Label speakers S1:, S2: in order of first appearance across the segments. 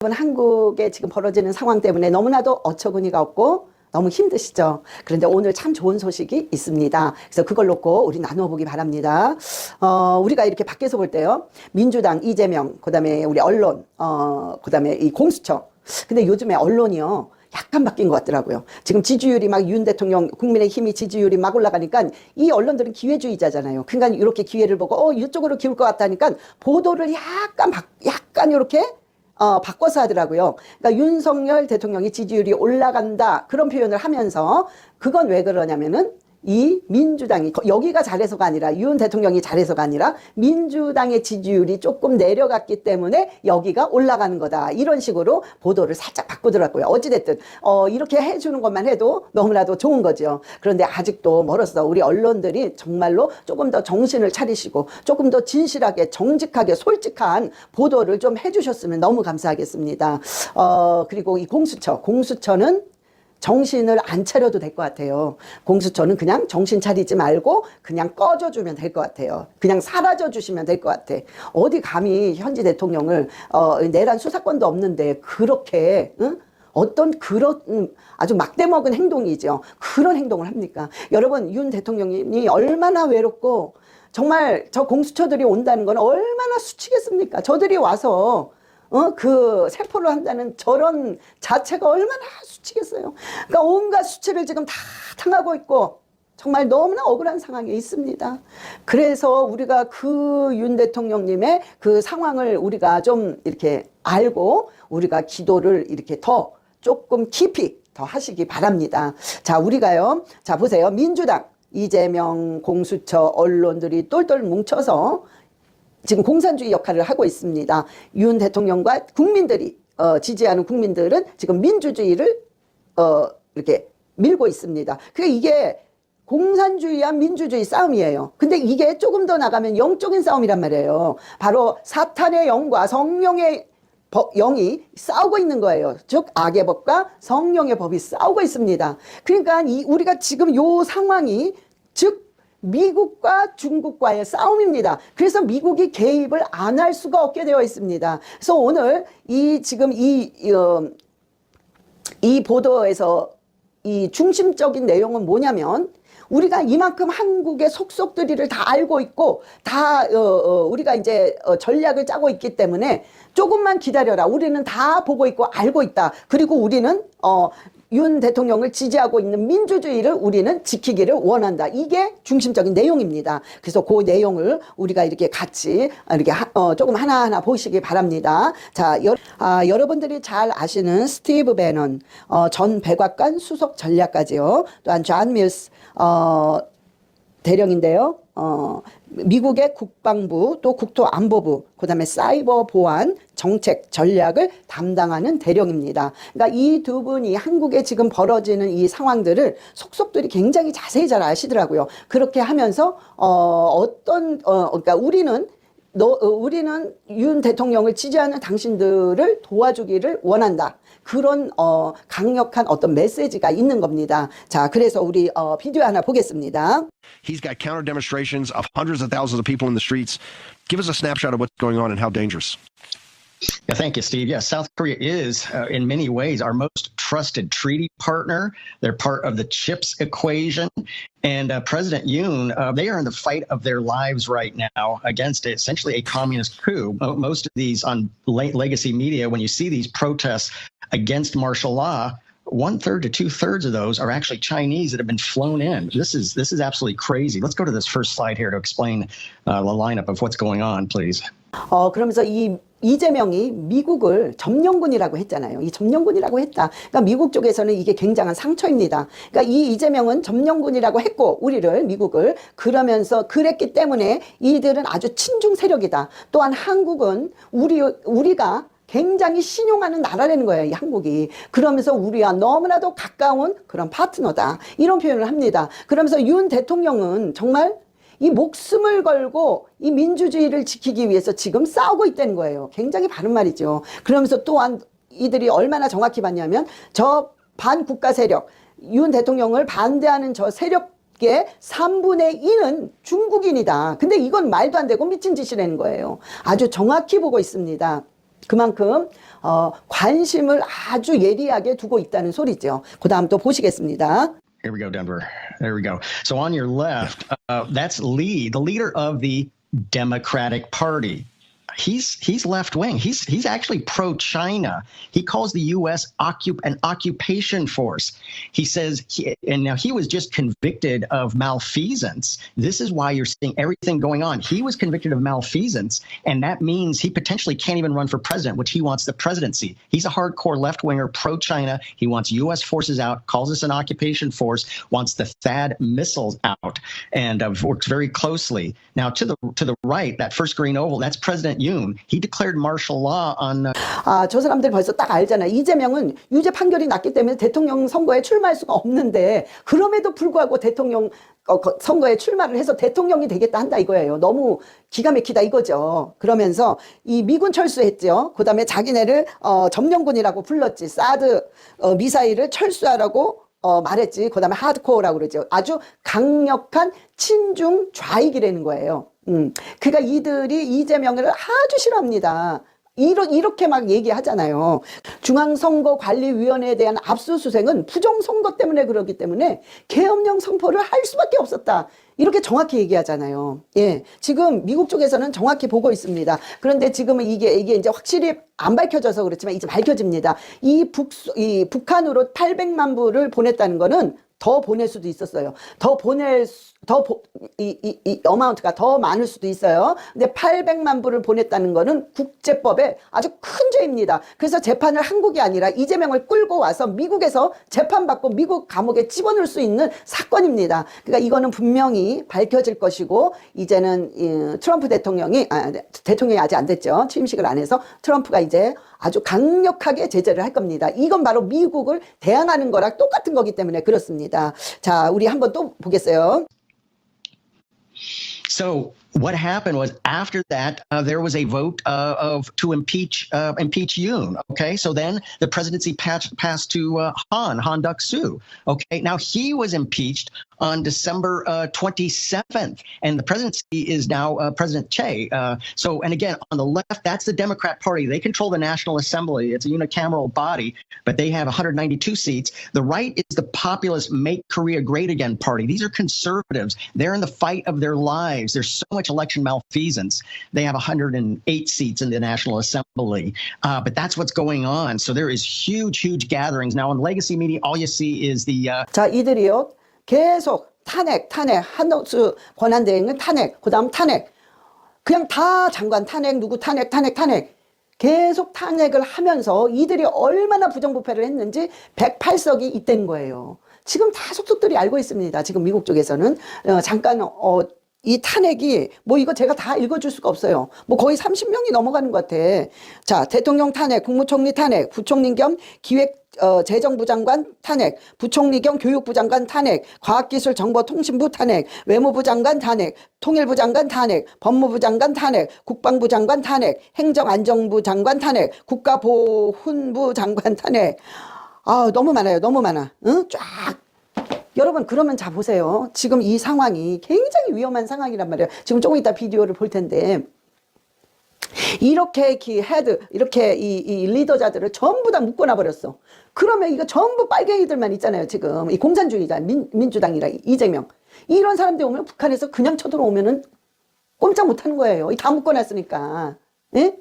S1: 여러분 한국에 지금 벌어지는 상황 때문에 너무나도 어처구니가 없고 너무 힘드시죠? 그런데 오늘 참 좋은 소식이 있습니다. 그래서 그걸 놓고 우리 나누어 보기 바랍니다. 어, 우리가 이렇게 밖에서 볼 때요. 민주당 이재명, 그 다음에 우리 언론, 어, 그 다음에 이 공수처. 근데 요즘에 언론이요. 약간 바뀐 것 같더라고요. 지금 지지율이 막 윤 대통령 국민의힘이 지지율이 막 올라가니까 이 언론들은 기회주의자잖아요. 그러니까 이렇게 기회를 보고 어 이쪽으로 기울 것 같다니까 보도를 약간 바, 약간 이렇게 어, 바꿔서 하더라고요. 그러니까 윤석열 대통령이 지지율이 올라간다 그런 표현을 하면서 그건 왜 그러냐면은 이 민주당이 거- 여기가 잘해서가 아니라 윤 대통령이 잘해서가 아니라 민주당의 지지율이 조금 내려갔기 때문에 여기가 올라가는 거다 이런 식으로 보도를 살짝 바꾸더라고요. 어찌됐든 어, 이렇게 해주는 것만 해도 너무나도 좋은 거죠. 그런데 아직도 멀었어. 우리 언론들이 정말로 조금 더 정신을 차리시고 조금 더 진실하게 정직하게 솔직한 보도를 좀 해주셨으면 너무 감사하겠습니다. 어, 그리고 이 공수처, 공수처는 정신을 안 차려도 될 것 같아요. 공수처는 그냥 정신 차리지 말고 그냥 꺼져주면 될 것 같아요. 그냥 사라져 주시면 될 것 같아. 어디 감히 현지 대통령을 어, 내란 수사권도 없는데 그렇게 응? 어떤 그런 음, 아주 막대먹은 행동이죠. 그런 행동을 합니까? 여러분 윤 대통령이 얼마나 외롭고 정말 저 공수처들이 온다는 건 얼마나 수치겠습니까? 저들이 와서 어, 그 세포를 한다는 저런 자체가 얼마나 수치겠어요. 그러니까 온갖 수치를 지금 다 당하고 있고 정말 너무나 억울한 상황에 있습니다. 그래서 우리가 그 윤 대통령님의 그 상황을 우리가 좀 이렇게 알고 우리가 기도를 이렇게 더 조금 깊이 더 하시기 바랍니다. 자, 우리가요. 자, 보세요. 민주당, 이재명, 공수처, 언론들이 똘똘 뭉쳐서 지금 공산주의 역할을 하고 있습니다. 윤 대통령과 국민들이 어, 지지하는 국민들은 지금 민주주의를 어, 이렇게 밀고 있습니다. 그러니까 이게 공산주의와 민주주의 싸움이에요. 근데 이게 조금 더 나가면 영적인 싸움이란 말이에요. 바로 사탄의 영과 성령의 법, 영이 싸우고 있는 거예요. 즉 악의 법과 성령의 법이 싸우고 있습니다. 그러니까 이 우리가 지금 요 상황이 즉 미국과 중국과의 싸움입니다. 그래서 미국이 개입을 안 할 수가 없게 되어 있습니다. 그래서 오늘 이 지금 이, 이, 어, 이 보도에서 이 중심적인 내용은 뭐냐면 우리가 이만큼 한국의 속속들이를 다 알고 있고 다 어, 어, 우리가 이제 어, 전략을 짜고 있기 때문에 조금만 기다려라. 우리는 다 보고 있고 알고 있다. 그리고 우리는 어, 윤 대통령을 지지하고 있는 민주주의를 우리는 지키기를 원한다. 이게 중심적인 내용입니다. 그래서 그 내용을 우리가 이렇게 같이 이렇게 하- 어, 조금 하나하나 보시기 바랍니다. 자, 여, 아, 여러분들이 잘 아시는 스티브 배넌 어, 전 백악관 수석 전략가지요. 또한 존 밀스 어, 대령인데요. 어, 미국의 국방부 또 국토안보부 그다음에 사이버 보안 정책 전략을 담당하는 대령입니다. 그러니까 이 두 분이 한국에 지금 벌어지는 이 상황들을 속속들이 굉장히 자세히 잘 아시더라고요. 그렇게 하면서 어, 어떤 어, 그러니까 우리는 너, 어, 우리는 윤 대통령을 지지하는 당신들을 도와주기를 원한다. 그런 어, 강력한 어떤 메시지가 있는 겁니다. 자, 그래서 우리 어, 비디오 하나 보겠습니다.
S2: He's got counter demonstrations of hundreds of thousands of people in the streets. Give us a snapshot of what's going on and how dangerous.
S3: Yeah, thank you, Steve. Yeah, South Korea is, uh, in many ways, our most trusted treaty partner. They're part of the CHIPS equation. And uh, President Yoon, uh, they are in the fight of their lives right now against essentially a communist coup. Mo- Most of these on le- legacy media, when you see these protests against martial law, one third to two thirds of those are actually Chinese that have been flown in. This is this is absolutely crazy. Let's go to this first slide here to explain uh, the lineup of what's going on, please.
S1: 어, 그러면서 이 이재명이 미국을 점령군이라고 했잖아요. 이 점령군이라고 했다. 그러니까 미국 쪽에서는 이게 굉장한 상처입니다. 그러니까 이 이재명은 점령군이라고 했고 우리를 미국을 그러면서 그랬기 때문에 이들은 아주 친중 세력이다. 또한 한국은 우리 우리가 굉장히 신용하는 나라라는 거예요, 이 한국이. 그러면서 우리와 너무나도 가까운 그런 파트너다. 이런 표현을 합니다. 그러면서 윤 대통령은 정말 이 목숨을 걸고 이 민주주의를 지키기 위해서 지금 싸우고 있다는 거예요. 굉장히 바른 말이죠. 그러면서 또한 이들이 얼마나 정확히 봤냐면 저 반국가 세력, 윤 대통령을 반대하는 저 세력의 3분의 2는 중국인이다. 근데 이건 말도 안 되고 미친 짓이라는 거예요. 아주 정확히 보고 있습니다. 그만큼 어, 관심을 아주 예리하게 두고 있다는 소리죠. 그 다음 또 보시겠습니다.
S3: Here we go, Denver. There we go. So on your left, uh, that's Lee, the leader of the Democratic Party. He's he's left wing. He's he's actually pro China. He calls the U.S. Occup- an occupation force. He says, he, and now he was just convicted of malfeasance. This is why you're seeing everything going on. He was convicted of malfeasance, and that means he potentially can't even run for president, which he wants the presidency. He's a hardcore left winger, pro China. He wants U.S. forces out, calls us an occupation force, wants the THAAD missiles out, and uh, works very closely. Now to the to the right, that first green oval, that's President Yoon. He declared martial law on.
S1: 아, 저 사람들 벌써 딱 알잖아. 이재명은 유죄 판결이 났기 때문에 대통령 선거에 출마할 수가 없는데 그럼에도 불구하고 대통령 어, 거- 선거에 출마를 해서 대통령이 되겠다 한다 이거예요. 너무 기가 막히다 이거죠. 그러면서 이 미군 철수했죠. 그 다음에 자기네를 어, 점령군이라고 불렀지. 사드 어, 미사일을 철수하라고 어, 말했지. 그 다음에 하드코어라고 그러죠. 아주 강력한 친중 좌익이라는 거예요. 음. 그러니까 이들이 이재명을 아주 싫어합니다. 이러, 이렇게 막 얘기하잖아요. 중앙선거관리위원회에 대한 압수수색은 부정선거 때문에 그러기 때문에 계엄령 선포를 할 수밖에 없었다. 이렇게 정확히 얘기하잖아요. 예. 지금 미국 쪽에서는 정확히 보고 있습니다. 그런데 지금은 이게, 이게 이제 확실히 안 밝혀져서 그렇지만 이제 밝혀집니다. 이 북, 이 북한으로 800만 부를 보냈다는 거는 더 보낼 수도 있었어요. 더 보낼 수, 더, 보, 이, 이, 이 어마운트가 더 많을 수도 있어요. 근데 800만 불을 보냈다는 거는 국제법에 아주 큰 죄입니다. 그래서 재판을 한국이 아니라 이재명을 끌고 와서 미국에서 재판받고 미국 감옥에 집어넣을 수 있는 사건입니다. 그러니까 이거는 분명히 밝혀질 것이고, 이제는 이, 트럼프 대통령이, 아, 네, 대통령이 아직 안 됐죠. 취임식을 안 해서 트럼프가 이제 아주 강력하게 제재를 할 겁니다. 이건 바로 미국을 대항하는 거랑 똑같은 거기 때문에 그렇습니다. 자, 우리 한번 또 보겠어요.
S3: So what happened was after that uh, there was a vote uh, of to impeach uh, impeach Yoon. Okay, so then the presidency passed passed to uh, Han Han Duck Soo. Okay, now he was impeached on December uh, 27th, and the presidency is now uh, President Che. Uh, so, and again on the left, that's the Democrat Party. They control the National Assembly. It's a unicameral body, but they have 192 seats. The right is the populist Make Korea Great Again Party. These are conservatives. They're in the fight of their lives. There's so much election malfeasance. They have 108 seats in the National Assembly. Uh, but that's what's going on. So there is huge, huge gatherings. Now on legacy media, all you see is the uh,
S1: 자, 이들이요. 계속 탄핵, 탄핵, 한덕수 권한대행은 탄핵, 그 다음 탄핵. 그냥 다 장관 탄핵, 누구 탄핵, 탄핵, 탄핵. 계속 탄핵을 하면서 이들이 얼마나 부정부패를 했는지 108석이 있다는 거예요. 지금 다 속속들이 알고 있습니다. 지금 미국 쪽에서는. 어, 잠깐, 어, 이 탄핵이 뭐 이거 제가 다 읽어줄 수가 없어요. 뭐 거의 30명이 넘어가는 것 같아. 자, 대통령 탄핵, 국무총리 탄핵, 부총리 겸 기획 어, 재정부 장관 탄핵, 부총리 겸 교육부 장관 탄핵, 과학기술정보통신부 탄핵, 외무부 장관 탄핵, 통일부 장관 탄핵, 법무부 장관 탄핵, 국방부 장관 탄핵, 행정안정부 장관 탄핵, 국가보훈부 장관 탄핵. 아, 너무 많아요. 너무 많아. 응? 쫙 여러분 그러면 자 보세요. 지금 이 상황이 굉장히 위험한 상황이란 말이에요. 지금 조금 이따 비디오를 볼 텐데 이렇게 기 헤드 이렇게 이, 이 리더자들을 전부 다 묶어놔 버렸어. 그러면 이거 전부 빨갱이들만 있잖아요. 지금 이 공산주의자 민, 민주당이라 이재명 이런 사람들 오면 북한에서 그냥 쳐들어오면은 꼼짝 못하는 거예요. 이다 묶어놨으니까. 예?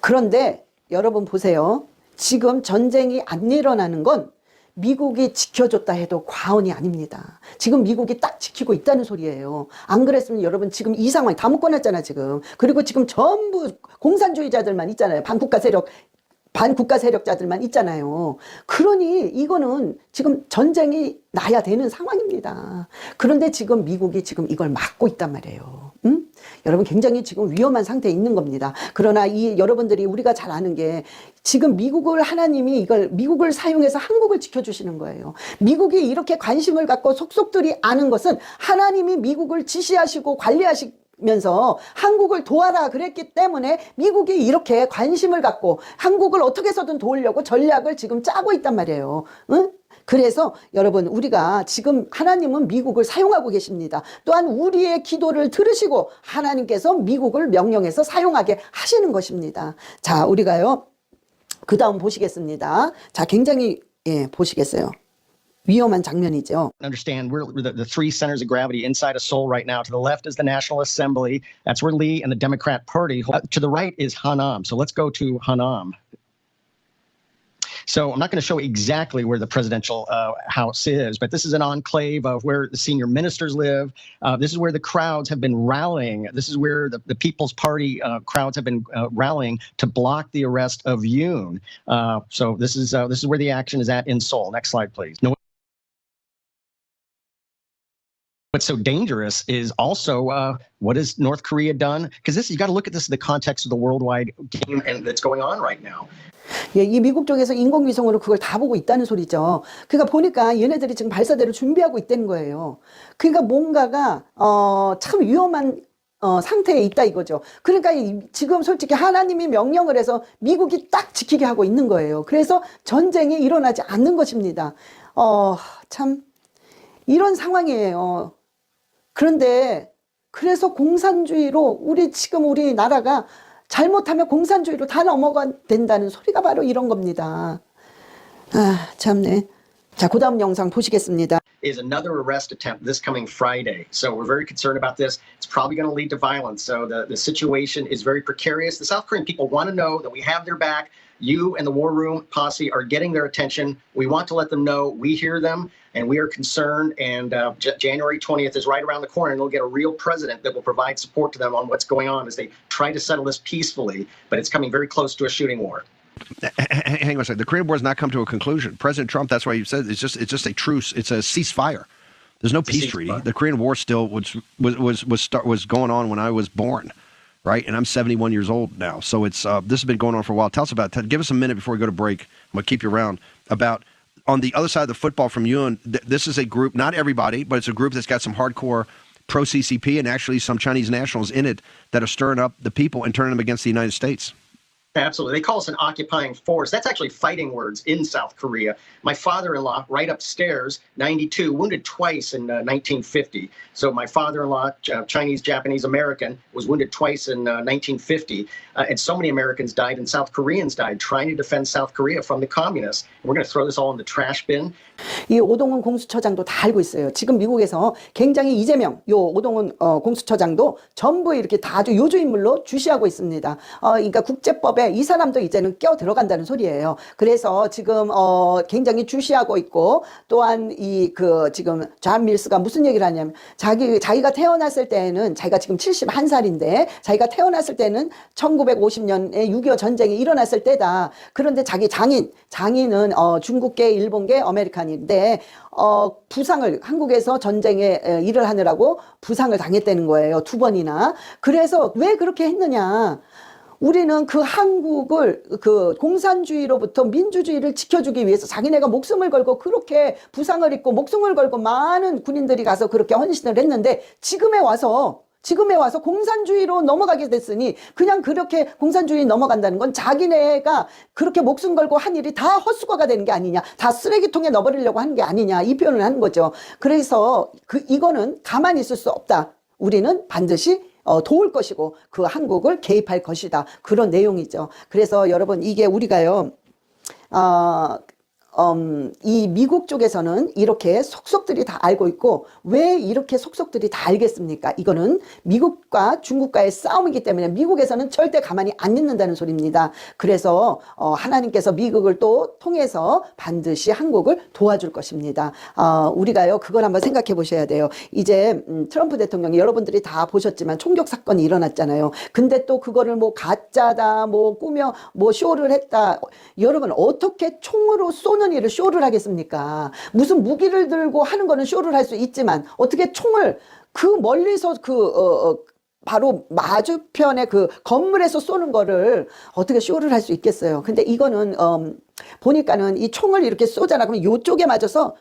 S1: 그런데 여러분 보세요. 지금 전쟁이 안 일어나는 건 미국이 지켜줬다 해도 과언이 아닙니다. 지금 미국이 딱 지키고 있다는 소리예요. 안 그랬으면 여러분 지금 이 상황 다 묶어놨잖아 지금. 그리고 지금 전부 공산주의자들만 있잖아요. 반국가 세력 반국가 세력자들만 있잖아요. 그러니 이거는 지금 전쟁이 나야 되는 상황입니다. 그런데 지금 미국이 지금 이걸 막고 있단 말이에요. 응? 여러분 굉장히 지금 위험한 상태에 있는 겁니다. 그러나 이 여러분들이 우리가 잘 아는 게 지금 미국을 하나님이 이걸 미국을 사용해서 한국을 지켜주시는 거예요. 미국이 이렇게 관심을 갖고 속속들이 아는 것은 하나님이 미국을 지시하시고 관리하시 면서 한국을 도와라 그랬기 때문에 미국이 이렇게 관심을 갖고 한국을 어떻게 해서든 도우려고 전략을 지금 짜고 있단 말이에요. 응? 그래서 여러분 우리가 지금 하나님은 미국을 사용하고 계십니다. 또한 우리의 기도를 들으시고 하나님께서 미국을 명령해서 사용하게 하시는 것입니다. 자, 우리가요. 그 다음 보시겠습니다. 자, 굉장히, 예, 보시겠어요. 위험한 장면이죠.
S3: understand we're the, the three centers of gravity inside of Seoul right now. To the left is the National Assembly. That's where Lee and the Democrat Party. Uh, to the right is Hanam. So let's go to Hanam. So I'm not going to show exactly where the presidential uh, house is, but this is an enclave of where the senior ministers live. Uh, this is where the crowds have been rallying. This is where the, the People's Party uh, crowds have been uh, rallying to block the arrest of Yoon. Uh, so this is uh, this is where the action is at in Seoul. Next slide, please. No. What's so dangerous is also uh, what has North Korea done? Because this you got to look at this in the context of the worldwide game and that's going on right now.
S1: 예, 이 미국 쪽에서 인공위성으로 그걸 다 보고 있다는 소리죠. 그러니까 보니까 얘네들이 지금 발사대를 준비하고 있다는 거예요. 그러니까 뭔가가 어, 참 위험한 어, 상태에 있다 이거죠. 그러니까 이- 지금 솔직히 하나님이 명령을 해서 미국이 딱 지키게 하고 있는 거예요. 그래서 전쟁이 일어나지 않는 것입니다. 어, 참 이런 상황이에요. 그런데 그래서 공산주의로 우리 지금 우리 나라가 잘못하면 공산주의로 다 넘어가 된다는 소리가 바로 이런 겁니다. 아, 참네. 자, 그 다음 영상 보시겠습니다.
S3: Is another arrest attempt this coming Friday. So we're very concerned about this. It's probably going to lead to violence. So the, the situation is very precarious. The South Korean people want to know that we have their back. You and the War Room posse are getting their attention. We want to let them know we hear them and we are concerned. And uh, J- January 20th is right around the corner, and they'll get a real president that will provide support to them on what's going on as they try to settle this peacefully. But it's coming very close to a shooting war.
S2: Hang on a second. The Korean War has not come to a conclusion. President Trump, that's why you said it's just it's just a truce. It's a ceasefire. There's no peace treaty. The Korean War still was was was was start was going on when I was born, right? And I'm 71 years old now. So it's uh, this has been going on for a while. Tell us about. Give us a minute before we go to break. I'm gonna keep you around about. On the other side of the football from Yun, th- this is a group, not everybody, but it's a group that's got some hardcore pro CCP and actually some Chinese nationals in it that are stirring up the people and turning them against the United States.
S3: Absolutely. They call us an occupying force. That's actually fighting words in South Korea. My father in law, right upstairs, 92, wounded twice in uh, 1950. So, my father in law, uh, Chinese, Japanese, American, was wounded twice in uh, 1950. Uh, and so many Americans died and South Koreans died trying to defend South Korea from the communists. We're going to throw this all in the trash bin.
S1: 이 오동훈 공수처장도 다 알고 있어요. 지금 미국에서 굉장히 이재명, 요 오동훈 어, 공수처장도 전부 이렇게 다 아주 요주 인물로 주시하고 있습니다. 어, 그러니까 국제법에 이 사람도 이제는 껴 들어간다는 소리예요. 그래서 지금 어, 굉장히 주시하고 있고 또한 이 그 지금 존 밀스가 무슨 얘기를 하냐면 자기 자기가 태어났을 때는 자기가 지금 71살인데 자기가 태어났을 때는 1950년에 6.25 전쟁이 일어났을 때다. 그런데 자기 장인, 장인은 어, 중국계, 일본계, 아메리칸인데 어, 부상을 한국에서 전쟁에 에, 일을 하느라고 부상을 당했다는 거예요. 두 번이나. 그래서 왜 그렇게 했느냐? 우리는 그 한국을 그 공산주의로부터 민주주의를 지켜주기 위해서 자기네가 목숨을 걸고 그렇게 부상을 입고 목숨을 걸고 많은 군인들이 가서 그렇게 헌신을 했는데 지금에 와서 지금에 와서 공산주의로 넘어가게 됐으니 그냥 그렇게 공산주의 넘어간다는 건 자기네가 그렇게 목숨 걸고 한 일이 다 헛수고가 되는 게 아니냐 다 쓰레기통에 넣어버리려고 하는 게 아니냐 이 표현을 하는 거죠. 그래서 그 이거는 가만히 있을 수 없다. 우리는 반드시 어, 도울 것이고 그 한국을 개입할 것이다. 그런 내용이죠. 그래서 여러분 이게 우리가요. 어, 음, 이 미국 쪽에서는 이렇게 속속들이 다 알고 있고 왜 이렇게 속속들이 다 알겠습니까? 이거는 미국과 중국과의 싸움이기 때문에 미국에서는 절대 가만히 안 있는다는 소리입니다. 그래서 어, 하나님께서 미국을 또 통해서 반드시 한국을 도와줄 것입니다. 어, 우리가요 그걸 한번 생각해 보셔야 돼요. 이제 음, 트럼프 대통령이 여러분들이 다 보셨지만 총격 사건이 일어났잖아요. 근데 또 그거를 뭐 가짜다, 뭐 꾸며 뭐 쇼를 했다. 여러분 어떻게 총으로 쏘는 일을 쇼를 하겠습니까? 무슨 무기를 들고 하는 거는 쇼를 할 수 있지만 어떻게 총을 그 멀리서 그 어, 어, 바로 맞은편의 그 건물에서 쏘는 거를 어떻게 쇼를 할 수 있겠어요? 근데 이거는 음, 보니까는 이 총을 이렇게 쏘잖아. 그러면 요쪽에 맞아서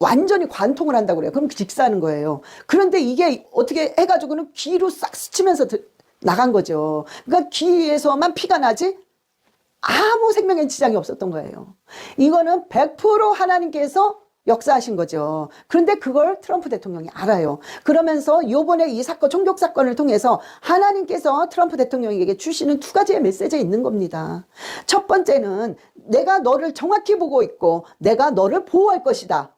S1: 완전히 관통을 한다고 그래요. 그럼 직사하는 거예요. 그런데 이게 어떻게 해가지고는 귀로 싹 스치면서 드- 나간 거죠. 그러니까 귀에서만 피가 나지 아무 생명에 지장이 없었던 거예요. 이거는 100% 하나님께서 역사하신 거죠. 그런데 그걸 트럼프 대통령이 알아요. 그러면서 요번에 이 사건, 총격 사건을 통해서 하나님께서 트럼프 대통령에게 주시는 두 가지의 메시지가 있는 겁니다. 첫 번째는 내가 너를 정확히 보고 있고 내가 너를 보호할 것이다.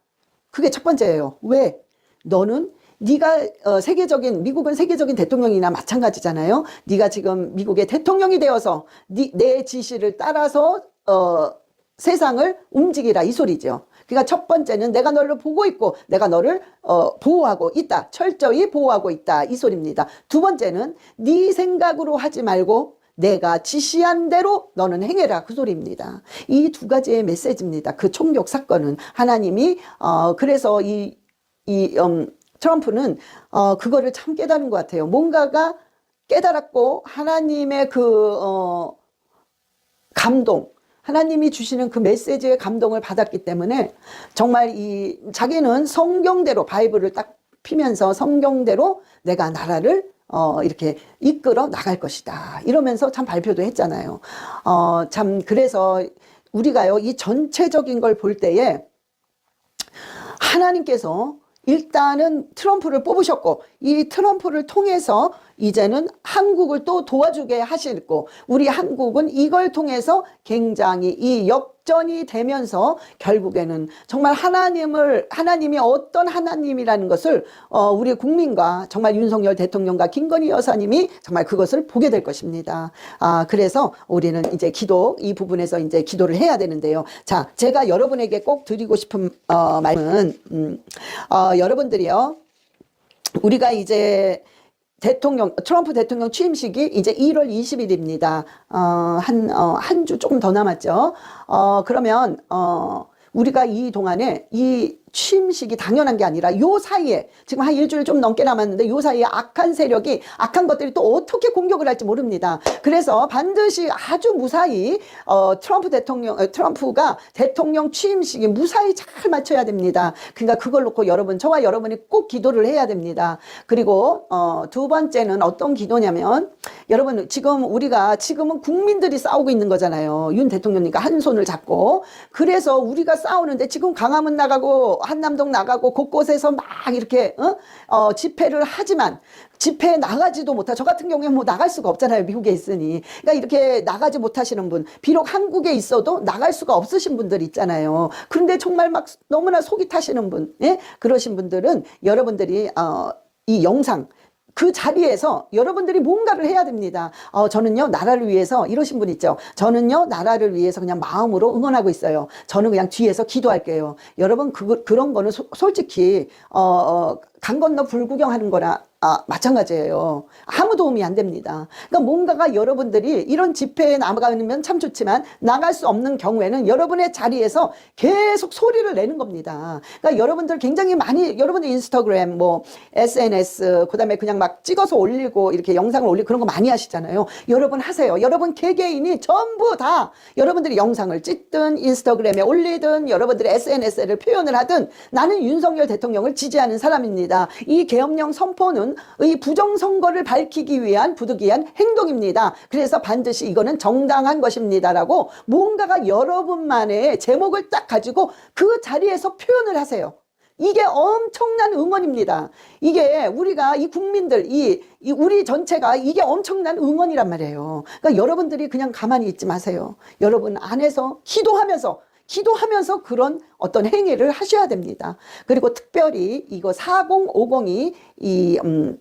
S1: 그게 첫 번째예요. 왜? 너는 네가 어, 세계적인 미국은 세계적인 대통령이나 마찬가지잖아요. 네가 지금 미국의 대통령이 되어서 네, 내 지시를 따라서 어, 세상을 움직이라 이 소리죠. 그러니까 첫 번째는 내가 너를 보고 있고 내가 너를 어, 보호하고 있다. 철저히 보호하고 있다. 이 소리입니다. 두 번째는 네 생각으로 하지 말고 내가 지시한 대로 너는 행해라 그 소리입니다. 이 두 가지의 메시지입니다. 그 총격 사건은 하나님이 어 그래서 이이 음, 트럼프는 어 그거를 참 깨달은 것 같아요. 뭔가가 깨달았고 하나님의 그 어 감동 하나님이 주시는 그 메시지의 감동을 받았기 때문에 정말 이 자기는 성경대로 바이블을 딱 피면서 성경대로 내가 나라를 어 이렇게 이끌어 나갈 것이다 이러면서 참 발표도 했잖아요. 어 참 그래서 우리가요 이 전체적인 걸 볼 때에 하나님께서 일단은 트럼프를 뽑으셨고 이 트럼프를 통해서 이제는 한국을 또 도와주게 하시고 우리 한국은 이걸 통해서 굉장히 이 역전이 되면서 결국에는 정말 하나님을 하나님이 어떤 하나님이라는 것을 어 우리 국민과 정말 윤석열 대통령과 김건희 여사님이 정말 그것을 보게 될 것입니다. 아 그래서 우리는 이제 기도 이 부분에서 이제 기도를 해야 되는데요. 자 제가 여러분에게 꼭 드리고 싶은 어 말은 음, 어 여러분들이요 우리가 이제 대통령 트럼프 대통령 취임식이 이제 1월 20일입니다. 어, 한 어, 한 주 조금 더 남았죠. 어, 그러면 어, 우리가 이 동안에 이 취임식이 당연한 게 아니라 요 사이에 지금 한 일주일 좀 넘게 남았는데 요 사이에 악한 세력이 악한 것들이 또 어떻게 공격을 할지 모릅니다. 그래서 반드시 아주 무사히 어, 트럼프 대통령 어, 트럼프가 대통령 취임식이 무사히 잘 맞춰야 됩니다. 그러니까 그걸 놓고 여러분 저와 여러분이 꼭 기도를 해야 됩니다. 그리고 어, 두 번째는 어떤 기도냐면 여러분 지금 우리가 지금은 국민들이 싸우고 있는 거잖아요. 윤 대통령님과 한 손을 잡고 그래서 우리가 싸우는데 지금 강화문 나가고 한남동 나가고 곳곳에서 막 이렇게 어? 어, 집회를 하지만 집회에 나가지도 못하. 저 같은 경우에 뭐 나갈 수가 없잖아요. 미국에 있으니. 그러니까 이렇게 나가지 못하시는 분, 비록 한국에 있어도 나갈 수가 없으신 분들 있잖아요. 그런데 정말 막 너무나 속이 타시는 분, 예? 그러신 분들은 여러분들이 어, 이 영상 그 자리에서 여러분들이 뭔가를 해야 됩니다. 어, 저는요, 나라를 위해서, 이러신 분 있죠. 저는요, 나라를 위해서 그냥 마음으로 응원하고 있어요. 저는 그냥 뒤에서 기도할게요. 여러분, 그, 그런 거는 소, 솔직히, 어, 어, 강 건너 불구경하는 거나 아, 마찬가지예요. 아무 도움이 안 됩니다. 그러니까 뭔가가 여러분들이 이런 집회에 나가면 참 좋지만 나갈 수 없는 경우에는 여러분의 자리에서 계속 소리를 내는 겁니다. 그러니까 여러분들 굉장히 많이 여러분들 인스타그램 뭐 SNS 그다음에 그냥 막 찍어서 올리고 이렇게 영상을 올리고 그런 거 많이 하시잖아요. 여러분 하세요. 여러분 개개인이 전부 다 여러분들이 영상을 찍든 인스타그램에 올리든 여러분들이 SNS를 표현을 하든 나는 윤석열 대통령을 지지하는 사람입니다. 이 계엄령 선포는 이 부정선거를 밝히기 위한 부득이한 행동입니다. 그래서 반드시 이거는 정당한 것입니다라고 뭔가가 여러분만의 제목을 딱 가지고 그 자리에서 표현을 하세요. 이게 엄청난 응원입니다. 이게 우리가 이 국민들, 이, 이 우리 전체가 이게 엄청난 응원이란 말이에요. 그러니까 여러분들이 그냥 가만히 있지 마세요. 여러분 안에서 기도하면서 기도하면서 그런 어떤 행위를 하셔야 됩니다. 그리고 특별히 이거 4050이 이, 음,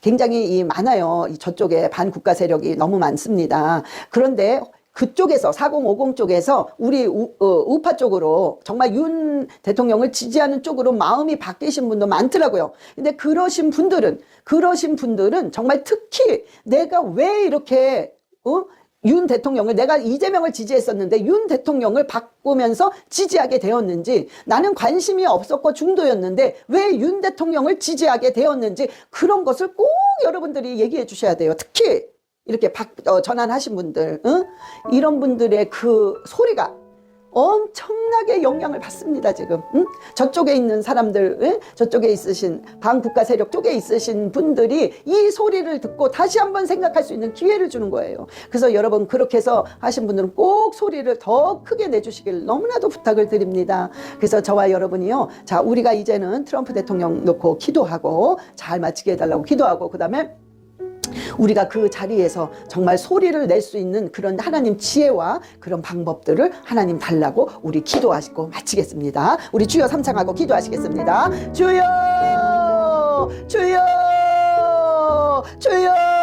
S1: 굉장히 이 많아요. 이 저쪽에 반국가 세력이 너무 많습니다. 그런데 그쪽에서 4050 쪽에서 우리 우, 어, 우파 쪽으로 정말 윤 대통령을 지지하는 쪽으로 마음이 바뀌신 분도 많더라고요. 근데 그러신 분들은 그러신 분들은 정말 특히 내가 왜 이렇게 어? 윤 대통령을 내가 이재명을 지지했었는데 윤 대통령을 바꾸면서 지지하게 되었는지 나는 관심이 없었고 중도였는데 왜 윤 대통령을 지지하게 되었는지 그런 것을 꼭 여러분들이 얘기해 주셔야 돼요. 특히 이렇게 박, 어, 전환하신 분들, 응? 이런 분들의 그 소리가 엄청나게 영향을 받습니다 지금 응? 저쪽에 있는 사람들 응? 저쪽에 있으신 반국가 세력 쪽에 있으신 분들이 이 소리를 듣고 다시 한번 생각할 수 있는 기회를 주는 거예요 그래서 여러분 그렇게 해서 하신 분들은 꼭 소리를 더 크게 내주시길 너무나도 부탁을 드립니다 그래서 저와 여러분이요 자 우리가 이제는 트럼프 대통령 놓고 기도하고 잘 마치게 해달라고 기도하고 그 다음에 우리가 그 자리에서 정말 소리를 낼 수 있는 그런 하나님 지혜와 그런 방법들을 하나님 달라고 우리 기도하시고 마치겠습니다. 우리 주여 삼창하고 기도하시겠습니다. 주여, 주여, 주여.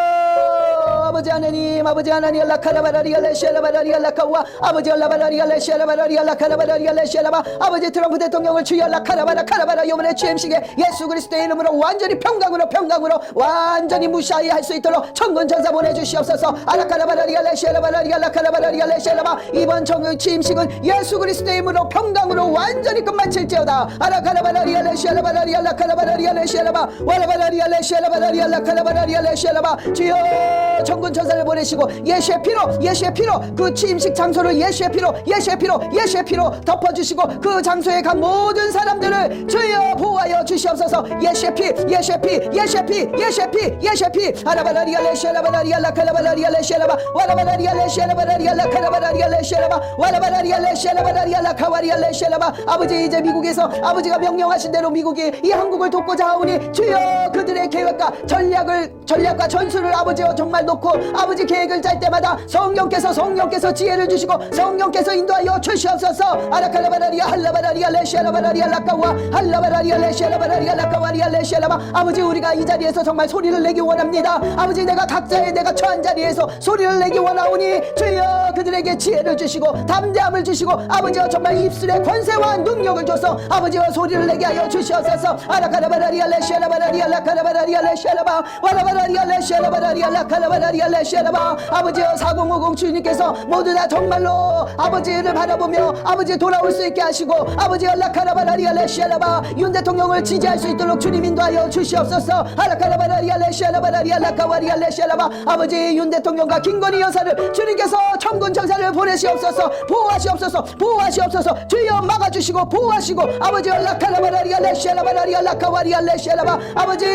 S1: 아버지 하나님 아버지 하나님 알라 카라바라리 알라 샬라바라리 알라 카와 아버지 알라 바라리 알라 샬라바라리 알라 카라바라리 알라 샬라바 아버지 트럼프 대통령을 주여 알라 카라바라 카라바라 요번에 취임식에 예수 그리스도의 이름으로 완전히 평강으로 평강으로 완전히 무시하게 할수 있도록 천군 천사 보내주시옵소서 알라 카라바라리 알라 샬라바라리 알라 카라바라리 알라 샬라바 이번 정 취임식은 예수 그리스도의 이름으로 평강으로 완전히 끝마칠지어다 알라 카라바라리 알라 샬라바라리 알라 카라바라리 알라 샬라바 와라바라리 알라 샬라바라리 알라 카라바라리 알라 샬라바 주여 천군 천사를 보내시고 예수의 피로 예수의 피로 그 취임식 장소를 예수의 피로 예수의 피로 예수의 피로 덮어주시고 그 장소에 간 모든 사람들을 주여 보호하여 주시옵소서. 예수의 피 예수의 피 예수의 피 예수의 피 예수의 피. 아라바라리알레 샤라바라리알라 카라바라리알레 샤라바 와라바라리알레 샤라바라리알라 카라바라리알레 샤라바 와라바라리알레 샤라바라리알라 카와리알레 샤라바. 아버지 이제 미국에서 아버지가 명령하신 대로 미국이 이 한국을 돕고자 하오니 주여 그들의 계획과 전략을 전략과 전술을 아버지와 정말 놓고 아버지 계획을 짤 때마다 성령께서 성령께서 지혜를 주시고 성령께서 인도하여 주시옵소서. 아라칼라바라리아 할라바라리아 레시아라바라리아 라카와 할라바라리아 레시아라바라리아 라카와리아 레시아라바. 아버지 우리가 이 자리에서 정말 소리를 내기 원합니다. 아버지 내가 각자의 내가 처한 자리에서 소리를 내기 원하오니 주여 그들에게 지혜를 주시고 담대함을 주시고 아버지와 정말 입술에 권세와 능력을 줘서 아버지와 소리를 내게 하여 주시옵소서. 아라카라바라리아 레시아라바라리아 라카라바라리아 레시아라바 와라바라리아 레시아라바라리아 라카라바라리아 레시아라바. 아버지여 4050 주님께서 모두 다 정말로 아버지를 바라보며 아버지 돌아올 수 있게 하시고 아버지 알라카라바라리아 레시아라바 윤 대통령을 지지할 수 있도록 주님 인도하여 주시옵소서. 알라카라바라리아 레시아라바라리아 라카와리아 레시아라바. 아버지 윤 대통령과 김건희 여사를 주님께서 천군 천사를 보내시옵소서. 보호하시옵소서. 보호하시옵소서. 주여 막아주시고 보호하시고 아버지 알라카라바라리아 레시아라바라리아 라카와리아 레시아라바. 아버지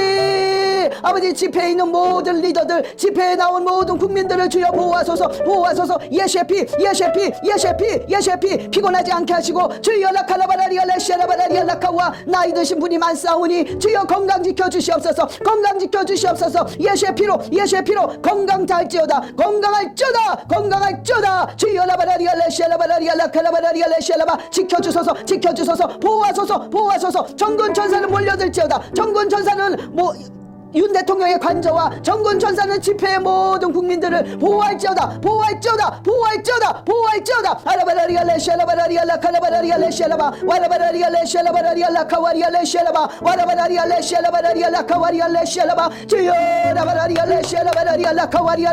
S1: 아버지 집회에 있는 모든 리더들 집회에 나온 모든 국민들을 주여 보호하소서. 보호하소서. 예수의 피 예수의 피 예수의 피 예수의 피. 피곤하지 않게 하시고 주여 라카라바라리아 레시아라바라리아 라카와 나이 드신 분이 많사오니 주여 건강 지켜 주시옵소서. 건강 지켜 주시옵소서. 예수의 피로 예수의 피로 건강 달지어다. 건강할지어다. 건강할지어다 주여 라바라리아 레시아 라바라리아 라카라바라리아 레시아 라바. 지켜 주소서 지켜 주소서. 보호하소서 보호하소서. 정군 천사는 몰려들지어다. 정군 천사는 뭐 윤 대통령의 관저와 정군 천사는 집회의 모든 국민들을 보호할지어다 보호할지어다 보호할지어다 보호할지어다. 아라바라리아 레시아라바라리아 라카라바라리아 레시아라바 와라바라리아 레시아라바라리아 라카와리아 레시아라바 와라바라리아 레시아라바라리아 라카와리아 레시아라바. 주여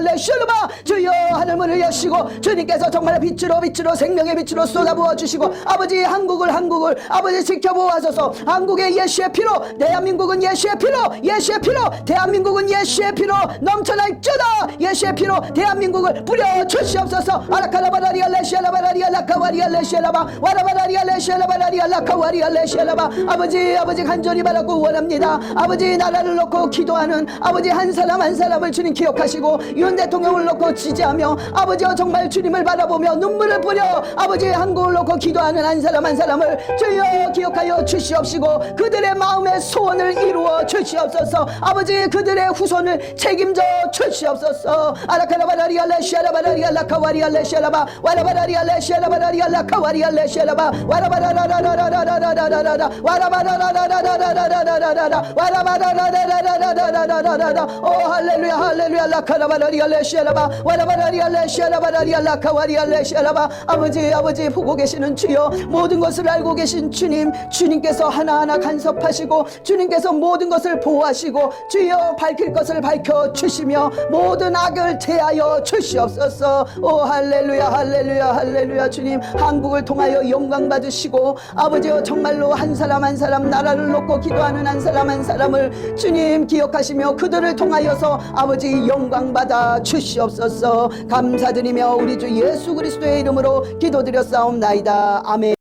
S1: 레시아라바 주여 하늘문을 여시고 주님께서 정말 빛으로 빛으로 생명의 빛으로 쏟아부어 주시고 아버지 한국을 한국을 아버지 지켜보아소서. 한국의 예수의 피로 대한민국은 예수의 피로 예수의 피로 대한민국은 예수의 피로 넘쳐날지어다. 예수의 피로 대한민국을 뿌려 주시옵소서. 아라카라바라리아 레시아라바라리아 라카와리아 레시아라바 와라바라리아 레시아라바라리아 라카와리아 레시아라바. 아버지 아버지 간절히 바라고 원합니다. 아버지 나라를 놓고 기도하는 아버지 한 사람 한 사람을 주님 기억하시고 윤 대통령을 놓고 지지하며 아버지와 정말 주님을 바라보며 눈물을 뿌려 아버지의 한국을 놓고 기도하는 한 사람 한 사람을 주여 기억하여 주시옵시고 그들의 마음의 소원을 이루어 주시옵소서. 아버지 그들의 후손을 책임져 주시옵소서 아라카라바라리아 레시아라바라리아 라카와리아 레시아라바 와라바라리아 레시아라바라리아 라카와리아 레시아라바 와라바라라라라라라라라라 와라바라라라라라라라라 와라바라라라라라라라라 오 할렐루야 할렐루야 라카라바라리아 레시아라바 와라바라리아 레시아라바라리아 라카와리아 레시아라바 아버지 아버지 보고 계시는 주여 모든 것을 알고 계신 주님 주님께서 하나하나 간섭하시고 주님께서 모든 것을 보호하시고 주여 밝힐 것을 밝혀 주시며 모든 악을 제하여 주시옵소서. 오 할렐루야 할렐루야 할렐루야. 주님 한국을 통하여 영광 받으시고 아버지여 정말로 한 사람 한 사람 나라를 놓고 기도하는 한 사람 한 사람을 주님 기억하시며 그들을 통하여서 아버지 영광 받아 주시옵소서. 감사드리며 우리 주 예수 그리스도의 이름으로 기도드렸사옵나이다. 아멘